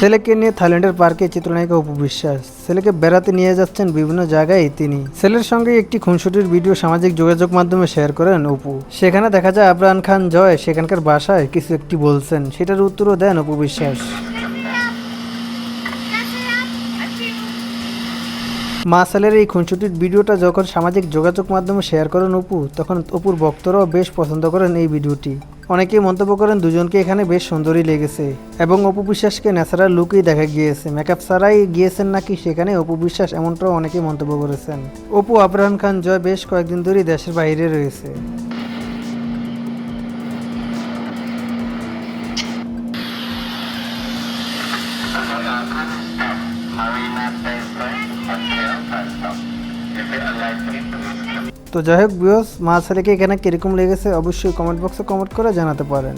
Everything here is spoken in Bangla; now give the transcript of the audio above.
ছেলেকে নিয়ে থাইল্যান্ডের পার্কে চিত্রনায়িকা অপু বিশ্বাস। ছেলেকে বেড়াতে নিয়ে যাচ্ছেন বিভিন্ন জায়গায় তিনি। ছেলের সঙ্গে একটি খুনসুটির ভিডিও সামাজিক যোগাযোগ মাধ্যমে শেয়ার করেন অপু। সেখানে দেখা যায় আবরান খান জয়, সেখানকার বাসায় কিছু একটি বলছেন। সেটার উত্তরও দেন অপু বিশ্বাস। মা ছেলের এই খুনসুটির ভিডিওটা যখন সামাজিক যোগাযোগ মাধ্যমে শেয়ার করেন অপু, তখন অপুর ভক্তরাও বেশ পছন্দ করেন এই ভিডিওটি। অনেকেই মন্তব্য করেন দুজনকে এখানে বেশ সুন্দরই লেগেছে, এবং অপু বিশ্বাসকে ন্যাচারাল লুকই দেখা গিয়েছে। মেকআপ ছাড়াই গিয়েছেন নাকি সেখানে অপু বিশ্বাস এমনটাও অনেকেই মন্তব্য করেছেন। অপু আবরান খান জয় বেশ কয়েকদিন ধরেই দেশের বাইরে রয়েছে। Marina Bay তো যাই হোক বিয়স মা ছেলেকে এখানে কীরকম লেগেছে, অবশ্যই কমেন্ট বক্সে কমেন্ট করে জানাতে পারেন।